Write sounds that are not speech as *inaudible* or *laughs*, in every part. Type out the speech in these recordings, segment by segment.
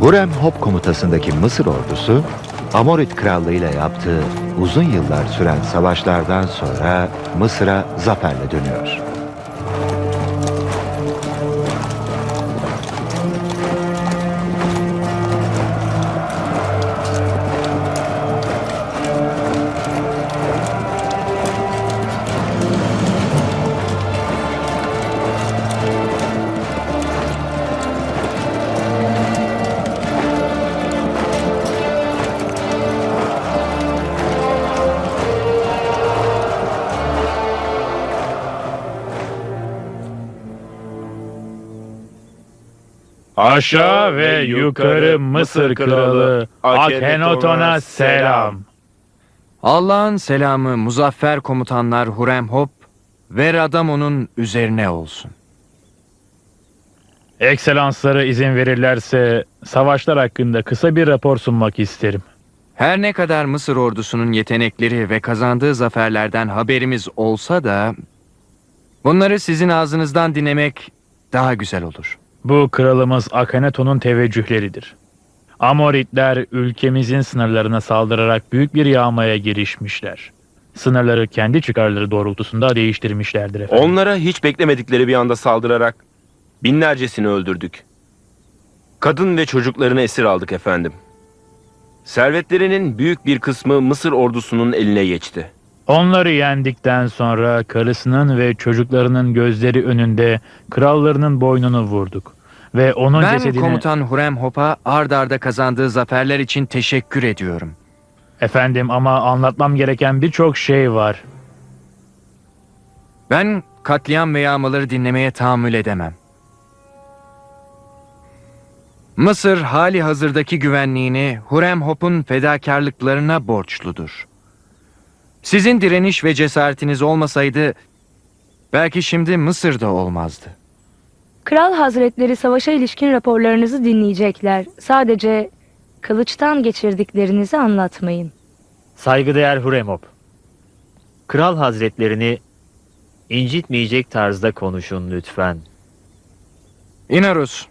Hurem-Hop komutasındaki Mısır ordusu, Amorit Krallığı ile yaptığı uzun yıllar süren savaşlardan sonra Mısır'a zaferle dönüyor. Aşağı ve yukarı Mısır kralı Akhenaton'a selam. Allah'ın selamı muzaffer komutanlar Hurem-Hop ve Radamon'un üzerine olsun. Ekselansları izin verirlerse savaşlar hakkında kısa bir rapor sunmak isterim. Her ne kadar Mısır ordusunun yetenekleri ve kazandığı zaferlerden haberimiz olsa da bunları sizin ağzınızdan dinlemek daha güzel olur. Bu kralımız Akhenaton'un teveccühleridir. Amoritler ülkemizin sınırlarına saldırarak büyük bir yağmaya girişmişler. Sınırları kendi çıkarları doğrultusunda değiştirmişlerdir efendim. Onlara hiç beklemedikleri bir anda saldırarak binlercesini öldürdük. Kadın ve çocuklarını esir aldık efendim. Servetlerinin büyük bir kısmı Mısır ordusunun eline geçti. Onları yendikten sonra karısının ve çocuklarının gözleri önünde krallarının boynunu vurduk. Ve onun Ben cesedini... komutan Hurem-Hop'a ard arda kazandığı zaferler için teşekkür ediyorum. Efendim ama anlatmam gereken birçok şey var. Ben katliam ve yağmaları dinlemeye tahammül edemem. Mısır hali hazırdaki güvenliğini Hurem-Hop'un fedakarlıklarına borçludur. Sizin direniş ve cesaretiniz olmasaydı belki şimdi Mısır'da olmazdı. Kral Hazretleri savaşa ilişkin raporlarınızı dinleyecekler. Sadece kılıçtan geçirdiklerinizi anlatmayın. Saygıdeğer Huremop. Kral Hazretlerini incitmeyecek tarzda konuşun lütfen. İnarus.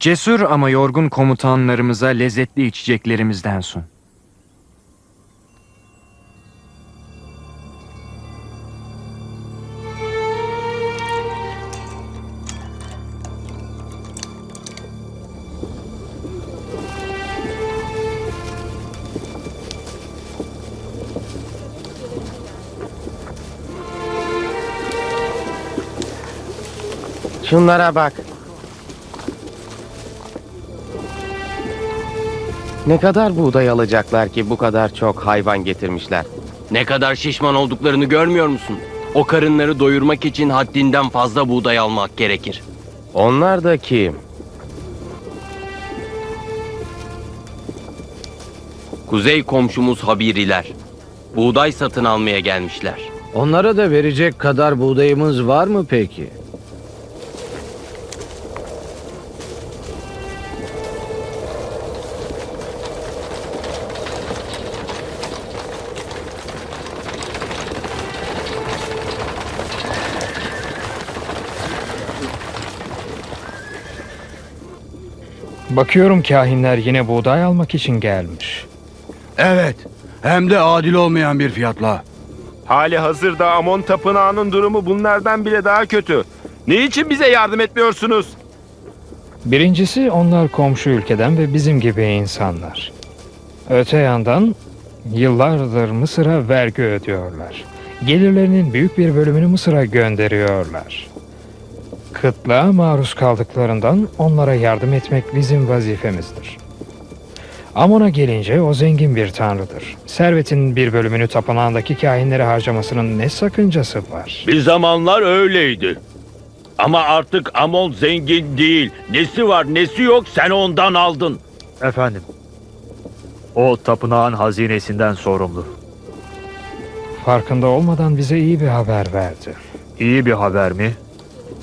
Cesur ama yorgun komutanlarımıza lezzetli içeceklerimizden sun. Şunlara bak. Ne kadar buğday alacaklar ki bu kadar çok hayvan getirmişler? Ne kadar şişman olduklarını görmüyor musun? O karınları doyurmak için haddinden fazla buğday almak gerekir. Onlar da kim? Kuzey komşumuz Habiriler. Buğday satın almaya gelmişler. Onlara da verecek kadar buğdayımız var mı peki? Bakıyorum kahinler yine buğday almak için gelmiş. Evet. Hem de adil olmayan bir fiyatla. Hali hazırda Amon tapınağının durumu bunlardan bile daha kötü. Niçin bize yardım etmiyorsunuz? Birincisi onlar komşu ülkeden ve bizim gibi insanlar. Öte yandan yıllardır Mısır'a vergi ödüyorlar. Gelirlerinin büyük bir bölümünü Mısır'a gönderiyorlar. Kıtlığa maruz kaldıklarından onlara yardım etmek bizim vazifemizdir. Amon'a gelince o zengin bir tanrıdır. Servetinin bir bölümünü tapınağındaki kahinlere harcamasının ne sakıncası var? Bir zamanlar öyleydi. Ama artık Amon zengin değil. Nesi var nesi yok sen ondan aldın. Efendim. O tapınağın hazinesinden sorumlu. Farkında olmadan bize iyi bir haber verdi. İyi bir haber mi?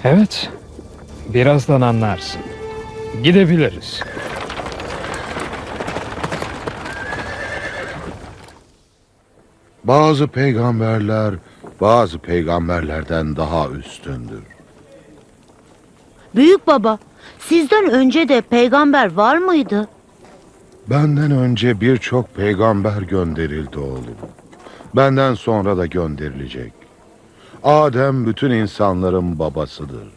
Evet. Birazdan anlarsın. Gidebiliriz. Bazı peygamberler bazı peygamberlerden daha üstündür. Büyük baba, Sizden önce de peygamber var mıydı? Benden önce birçok peygamber gönderildi oğlum. Benden sonra da gönderilecek. Adem bütün insanların babasıdır.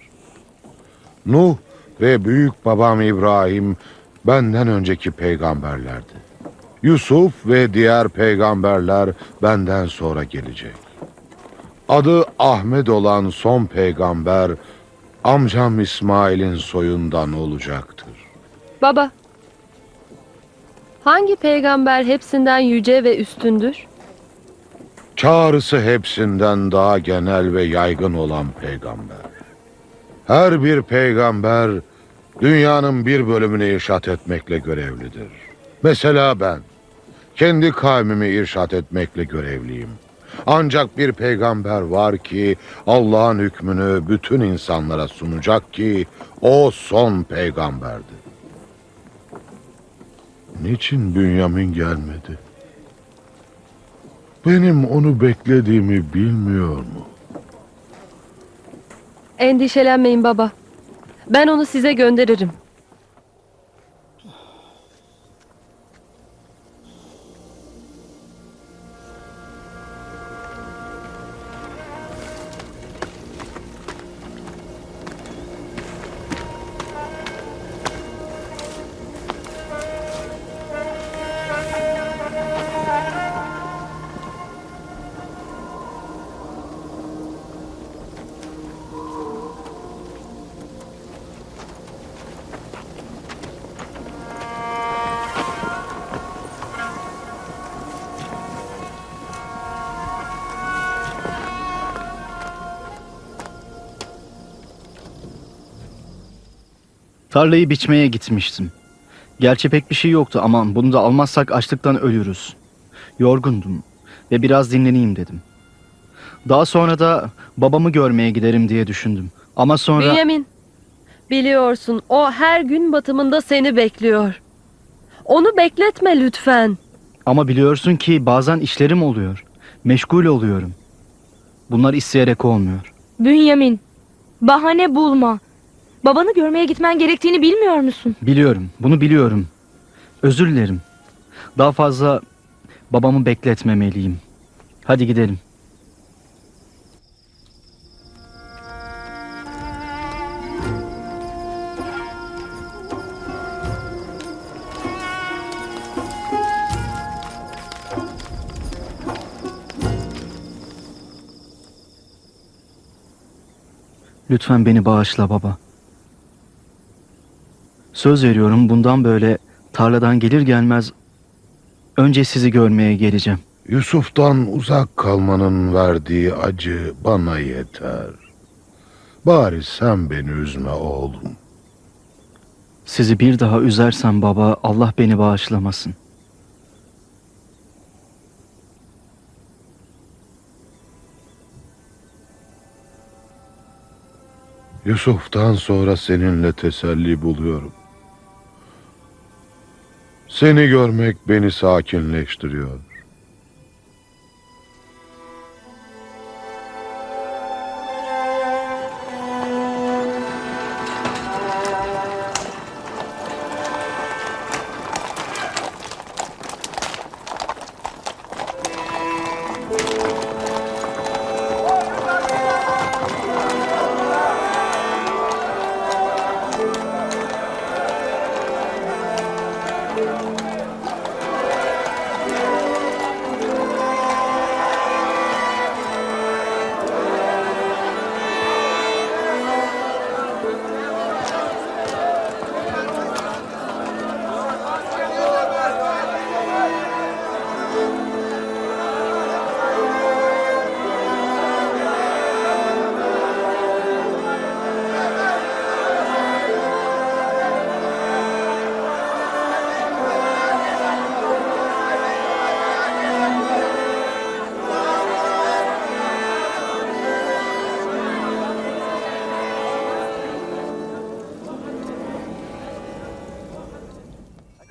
Nuh ve büyük babam İbrahim benden önceki peygamberlerdi. Yusuf ve diğer peygamberler benden sonra gelecek. Adı Ahmet olan son peygamber amcam İsmail'in soyundan olacaktır. Baba. Hangi peygamber hepsinden yüce ve üstündür? Çağrısı hepsinden daha genel ve yaygın olan peygamber. Her bir peygamber dünyanın bir bölümünü irşat etmekle görevlidir. Mesela ben kendi kavmimi irşat etmekle görevliyim. Ancak bir peygamber var ki Allah'ın hükmünü bütün insanlara sunacak ki o son peygamberdir. Niçin Bünyamin gelmedi? Benim onu beklediğimi bilmiyor mu? Endişelenmeyin baba. Ben onu size gönderirim. Tarlayı biçmeye gitmiştim. Gerçi pek bir şey yoktu ama bunu da almazsak açlıktan ölürüz. Yorgundum ve biraz dinleneyim dedim. Daha sonra da babamı görmeye giderim diye düşündüm. Ama sonra... Bünyamin. Biliyorsun o her gün batımında seni bekliyor. Onu bekletme lütfen. Ama biliyorsun ki bazen işlerim oluyor. Meşgul oluyorum. Bunlar isteyerek olmuyor. Bünyamin, bahane bulma. Babanı görmeye gitmen gerektiğini bilmiyor musun? Biliyorum, bunu biliyorum. Özür dilerim. Daha fazla babamı bekletmemeliyim. Hadi gidelim. Lütfen beni bağışla baba. Söz veriyorum bundan böyle tarladan gelir gelmez önce sizi görmeye geleceğim. Yusuf'tan uzak kalmanın verdiği acı bana yeter. Bari sen beni üzme oğlum. Sizi bir daha üzersem baba Allah beni bağışlamasın. Yusuf'tan sonra seninle teselli buluyorum. Seni görmek beni sakinleştiriyor.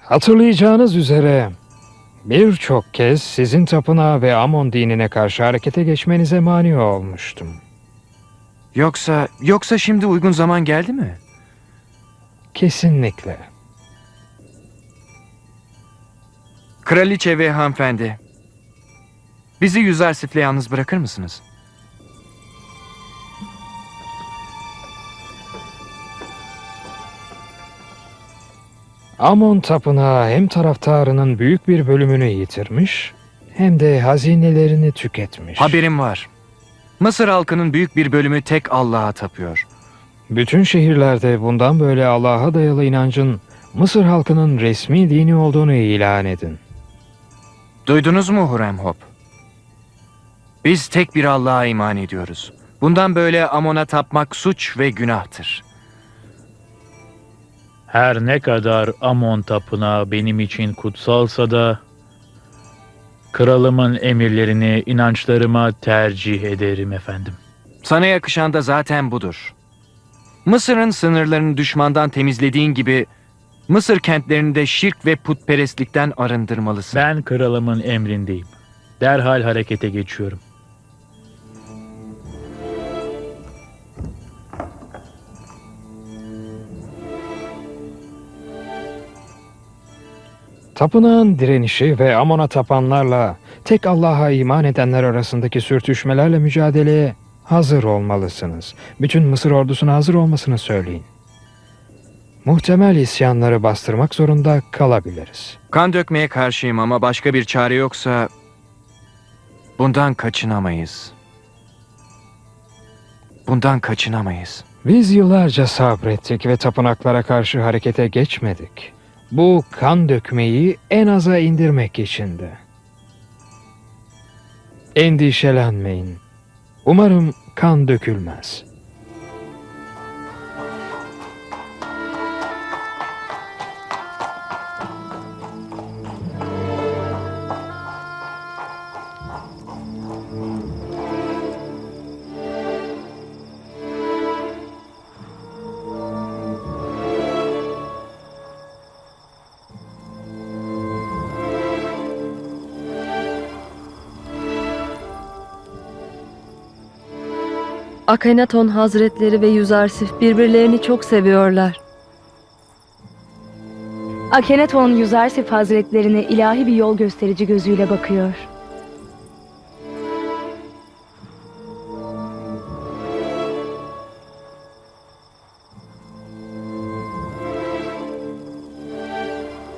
Hatırlayacağınız üzere birçok kez sizin tapınağa ve Amon dinine karşı harekete geçmenize mani olmuştum. Yoksa, yoksa şimdi uygun zaman geldi mi? Kesinlikle. Kraliçe ve hanımefendi. Bizi Yüzersif'le yalnız bırakır mısınız? Amon tapınağı hem taraftarının büyük bir bölümünü yitirmiş hem de hazinelerini tüketmiş. Haberim var. Mısır halkının büyük bir bölümü tek Allah'a tapıyor. Bütün şehirlerde bundan böyle Allah'a dayalı inancın Mısır halkının resmi dini olduğunu ilan edin. Duydunuz mu Huremhop? Biz tek bir Allah'a iman ediyoruz. Bundan böyle Amon'a tapmak suç ve günahtır. Her ne kadar Amon tapınağı benim için kutsalsa da kralımın emirlerini inançlarıma tercih ederim efendim. Sana yakışan da zaten budur. Mısır'ın sınırlarını düşmandan temizlediğin gibi Mısır kentlerini de şirk ve putperestlikten arındırmalısın. Ben kralımın emrindeyim. Derhal harekete geçiyorum. Tapınağın direnişi ve Amon'a tapanlarla tek Allah'a iman edenler arasındaki sürtüşmelerle mücadeleye hazır olmalısınız. Bütün Mısır ordusuna hazır olmasını söyleyin. Muhtemel isyanları bastırmak zorunda kalabiliriz. Kan dökmeye karşıyım ama başka bir çare yoksa bundan kaçınamayız. Bundan kaçınamayız. Biz yıllarca sabrettik ve tapınaklara karşı harekete geçmedik. Bu kan dökmeyi en aza indirmek içindi. Endişelenmeyin. Umarım kan dökülmez. Akhenaton Hazretleri ve Yüzarsif birbirlerini çok seviyorlar. Akhenaton Yüzarsif Hazretlerine ilahi bir yol gösterici gözüyle bakıyor.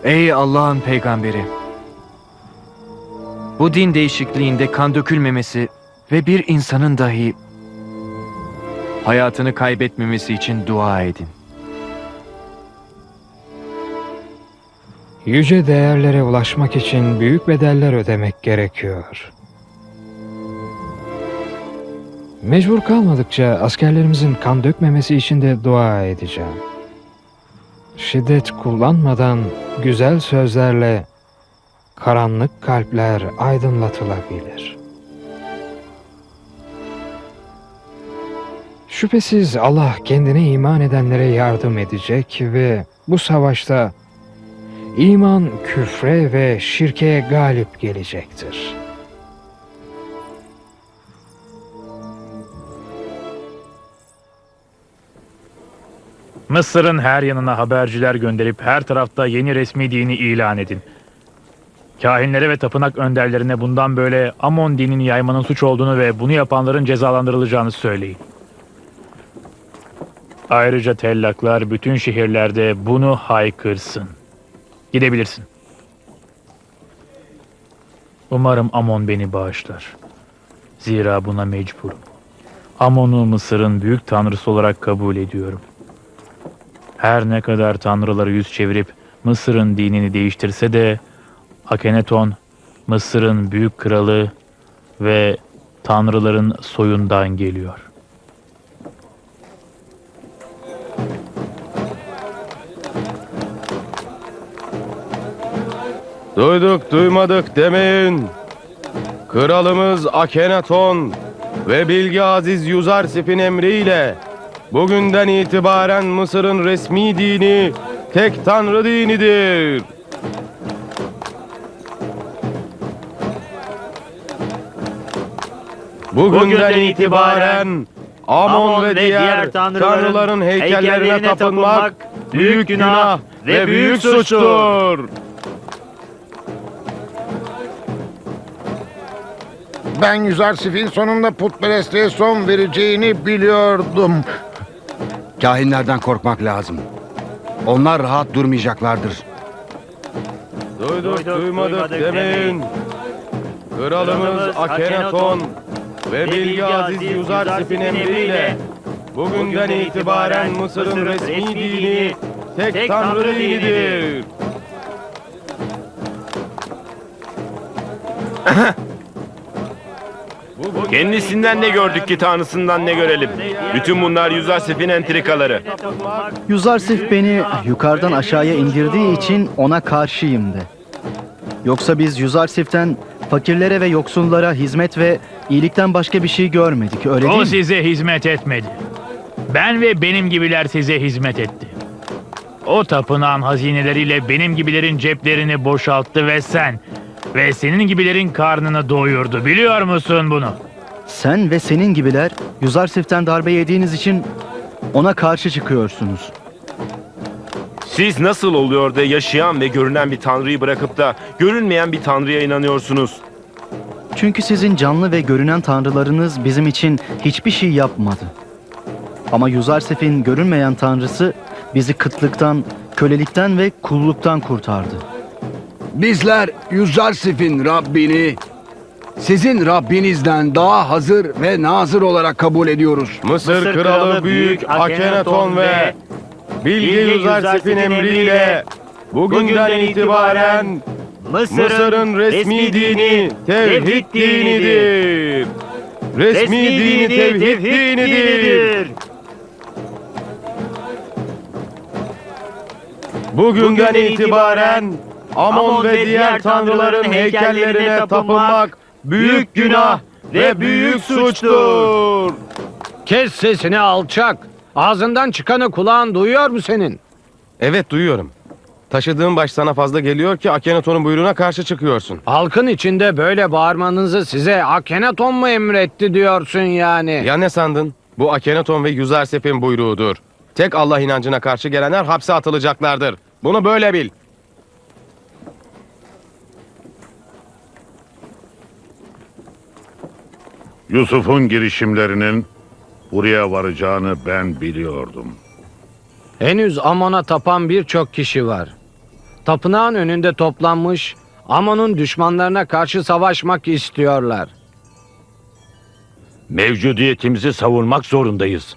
Ey Allah'ın peygamberi! Bu din değişikliğinde kan dökülmemesi ve bir insanın dahi hayatını kaybetmemesi için dua edin. Yüce değerlere ulaşmak için büyük bedeller ödemek gerekiyor. Mecbur kalmadıkça askerlerimizin kan dökmemesi için de dua edeceğim. Şiddet kullanmadan güzel sözlerle karanlık kalpler aydınlatılabilir. Şüphesiz Allah kendine iman edenlere yardım edecek ve bu savaşta iman küfre ve şirke galip gelecektir. Mısır'ın her yanına haberciler gönderip her tarafta yeni resmi dini ilan edin. Kahinlere ve tapınak önderlerine bundan böyle Amon dinini yaymanın suç olduğunu ve bunu yapanların cezalandırılacağını söyleyin. Ayrıca tellaklar bütün şehirlerde bunu haykırsın. Gidebilirsin. Umarım Amon beni bağışlar. Zira buna mecburum. Amon'u Mısır'ın büyük tanrısı olarak kabul ediyorum. Her ne kadar tanrıları yüz çevirip Mısır'ın dinini değiştirse de Akhenaton Mısır'ın büyük kralı ve tanrıların soyundan geliyor. Duyduk duymadık demeyin. Kralımız Akhenaton ve Bilge Aziz Yuzarsif'in emriyle bugünden itibaren Mısır'ın resmi dini tek tanrı dinidir. Bugünden itibaren Amon ve diğer tanrıların heykellerine tapınmak büyük günah ve büyük suçtur. Ben Yüzarsif'in sonunda putperestliğe son vereceğini biliyordum. Kahinlerden korkmak lazım. Onlar rahat durmayacaklardır. Duyduk, duymadık demeyin. Kralımız Akhenaton ve Bilge Aziz Yüzarsif'in emriyle bugünden itibaren Mısır'ın resmi dini tek tanrı dinidir. *laughs* Kendisinden ne gördük ki tanrısından ne görelim. Bütün bunlar Yüzarsif'in entrikaları. Yuzarsif beni yukarıdan aşağıya indirdiği için ona karşıyım de. Yoksa biz Yuzarsif'ten fakirlere ve yoksullara hizmet ve iyilikten başka bir şey görmedik öyle o değil mi? size hizmet etmedi. Ben ve benim gibiler size hizmet etti. O tapınağın hazineleriyle benim gibilerin ceplerini boşalttı ve sen ve senin gibilerin karnını doyurdu. Biliyor musun bunu? Sen ve senin gibiler Yuzarsif'ten darbe yediğiniz için ona karşı çıkıyorsunuz. Siz nasıl oluyor da yaşayan ve görünen bir tanrıyı bırakıp da görünmeyen bir tanrıya inanıyorsunuz? Çünkü sizin canlı ve görünen tanrılarınız bizim için hiçbir şey yapmadı. Ama Yuzarsif'in görünmeyen tanrısı bizi kıtlıktan, kölelikten ve kulluktan kurtardı. Bizler Yüzarsif'in Rabbini sizin Rabbinizden daha hazır ve nazır olarak kabul ediyoruz. Mısır kralı büyük Akhenaton ve Bilge Yüzarsif'in emriyle bugünden itibaren Mısır'ın resmi dini tevhid dinidir. Resmi dini tevhid dinidir. Bugünden itibaren Amon ve diğer tanrıların heykellerine tapınmak büyük günah ve büyük suçtur. Kes sesini alçak. Ağzından çıkanı kulağın duyuyor mu senin? Evet duyuyorum. Taşıdığın baş sana fazla geliyor ki Akhenaton'un buyruğuna karşı çıkıyorsun. Halkın içinde böyle bağırmanızı size Akhenaton mu emretti diyorsun yani? Ya ne sandın? Bu Akhenaton ve Yüzarsif'in buyruğudur. Tek Allah inancına karşı gelenler hapse atılacaklardır. Bunu böyle bil. Yusuf'un girişimlerinin buraya varacağını ben biliyordum. Henüz Amon'a tapan birçok kişi var. Tapınağın önünde toplanmış Amon'un düşmanlarına karşı savaşmak istiyorlar. Mevcudiyetimizi savunmak zorundayız.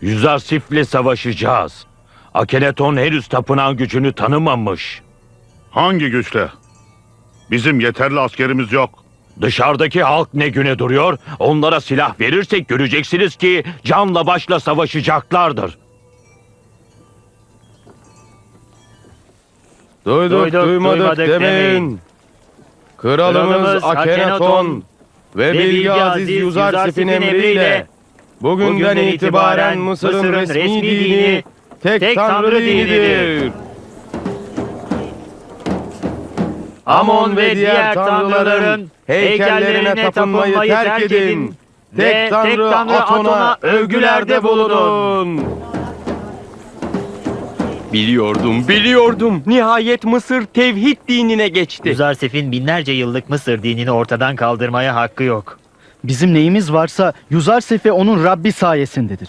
Yüzarsif'le savaşacağız. Akhenaton henüz tapınağın gücünü tanımamış. Hangi güçle? Bizim yeterli askerimiz yok. Dışarıdaki halk ne güne duruyor? Onlara silah verirsek göreceksiniz ki canla başla savaşacaklardır. Duyduk, duymadık, demeyin. Kralımız Kralımız Akhenaton ve Bilge Aziz Yüzarsif'in emriyle bugünden itibaren Mısır'ın resmi dini tek tanrı dinidir. Amon ve diğer tanrıların heykellerine tapınmayı terk edin. Tek tanrı Aton'a övgülerde bulunun. Biliyordum, biliyordum. Nihayet Mısır tevhid dinine geçti. Yüzarsif'in binlerce yıllık Mısır dinini ortadan kaldırmaya hakkı yok. Bizim neyimiz varsa Yuzarsif ve onun Rabbi sayesindedir.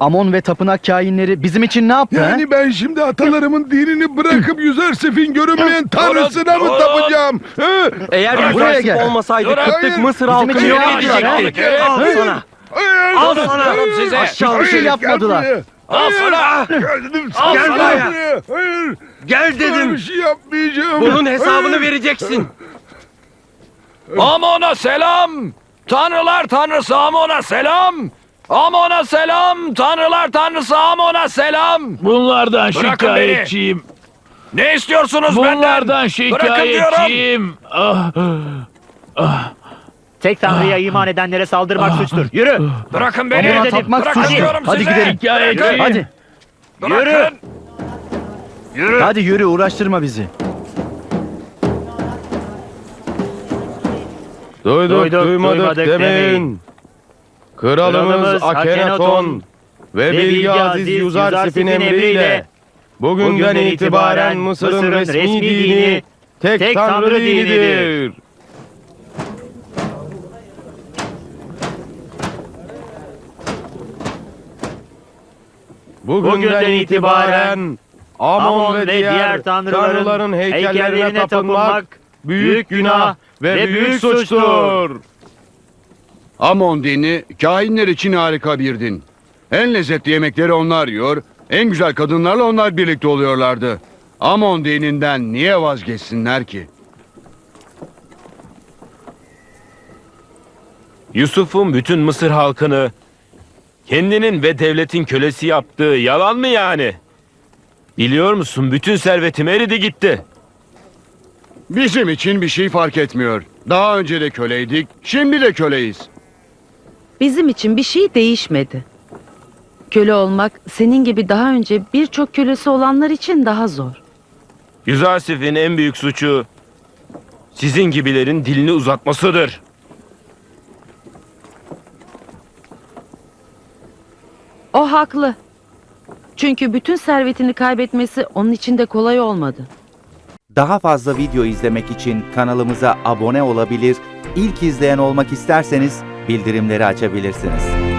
Amon ve tapınak kainleri bizim için ne yaptı? Yani ben şimdi atalarımın dinini bırakıp Yüzarsif'in görünmeyen tanrısına mı tapacağım? Hı? Eğer Buraya Yüzarsif gel. olmasaydı kıtlık. Mısır halkını yok edecekti. Al sana. Hayır. Al sana size. Aşağı bir şey yapmadılar. Al sana. Geldim. Al Gel buraya. Hayır. Gel dedim. bir şey yapmayacağım. Bunun hesabını Hayır. vereceksin. Amon'a selam! Tanrılar tanrısı Amon'a selam! Amon'a selam! Tanrılar tanrısı Amon'a selam! Bunlardan Bırakın şikayetçiyim. Ne istiyorsunuz Bunlardan Bırakın şikayetçiyim. Ah, ah. Tek Tanrı'ya iman edenlere saldırmak suçtur. Yürü. Bırakın Amona tapmak Bırakın suçtur. Hadi size! gidelim. Şikayetçiyim. Hadi. Bırakın! Yürü! Hadi yürü uğraştırma bizi. Duyduk, Duyduk, duymadık, duymadık demeyin. demeyin. Kralımız Akhenaton ve Bilge Aziz Yüzarsif'in emriyle Bugünden itibaren Mısır'ın resmi dini tek tanrı dinidir. Bugünden itibaren Amon ve diğer tanrıların heykellerine tapınmak büyük günah ve büyük suçtur. Amon dini kahinler için harika bir din. En lezzetli yemekleri onlar yiyor, en güzel kadınlarla onlar birlikte oluyorlardı. Amon dininden niye vazgeçsinler ki? Yusuf'un bütün Mısır halkını kendinin ve devletin kölesi yaptığı yalan mı yani? Biliyor musun bütün servetim eridi gitti. Bizim için bir şey fark etmiyor. Daha önce de köleydik, şimdi de köleyiz. Bizim için bir şey değişmedi. Köle olmak senin gibi daha önce birçok kölesi olanlar için daha zor. Yüzarsif'in en büyük suçu sizin gibilerin dilini uzatmasıdır. O haklı. Çünkü bütün servetini kaybetmesi onun için de kolay olmadı. Daha fazla video izlemek için kanalımıza abone olabilir, ilk izleyen olmak isterseniz bildirimleri açabilirsiniz.